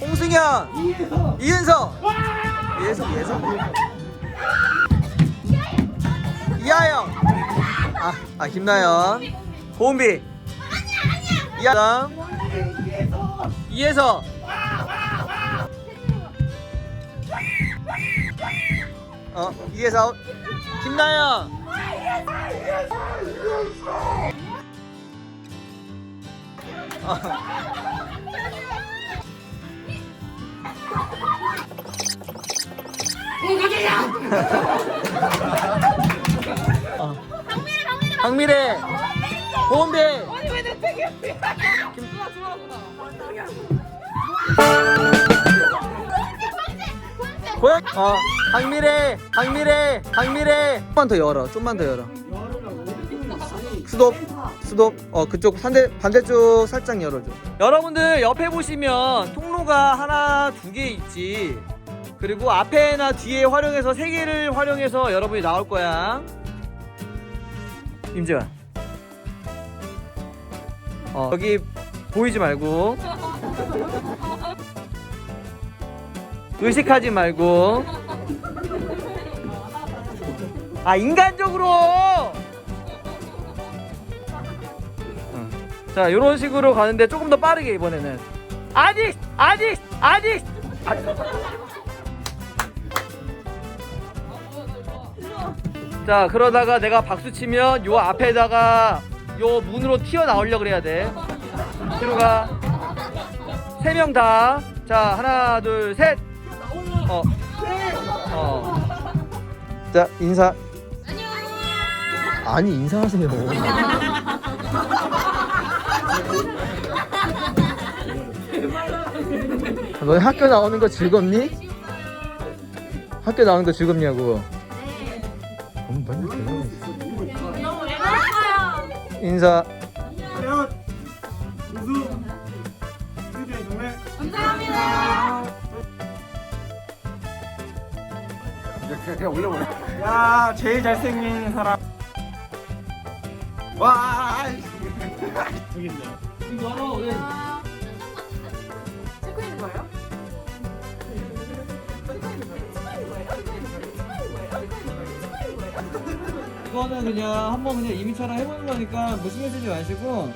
홍승현, 이은서, 이은서, 이은서, 이하영, 아, 아 김나연, 고은비, 이하영, 이혜서, 어 이혜서, 김나연. 어. 어. 박미래, 고은비, 아니, 왜내 팩이 누나 좋아하구나. 고양, 어, 박미래, 박미래, 박미래. 좀만 더 열어, 좀만 더 열어. 스톱, 스톱. 어, 그쪽 반대 반대쪽 살짝 열어줘. 여러분들 옆에 보시면 통로가 하나, 두 개 있지. 그리고 앞에나 뒤에 활용해서 세 개를 활용해서 여러분이 나올 거야. 임재환. 어, 여기 보이지 말고. 의식하지 말고. 아, 인간적으로! 자, 이런 식으로 가는데 조금 더 빠르게 이번에는. 아직! 아직! 아직! 아. 자, 그러다가 내가 박수 치면 요 앞에다가 요 문으로 튀어나오려고 그래야 돼. 뒤로 가. 세 명 다. 자, 하나, 둘, 셋. 어. 어. 자, 인사. 아니, 인사하세요. 너네 학교 나오는 거 즐겁니? 학교 나오는 거 즐겁냐고. 음, 맨날 대답을 했어. 인사. 과연 우승 승리의 동네 그냥, 그냥 올려버려. 야 제일 잘생긴 사람 와 있네 이거 하나 거예요? 이거는 그냥 한번 그냥 이미처럼 해보는 거니까 쓰지 마시고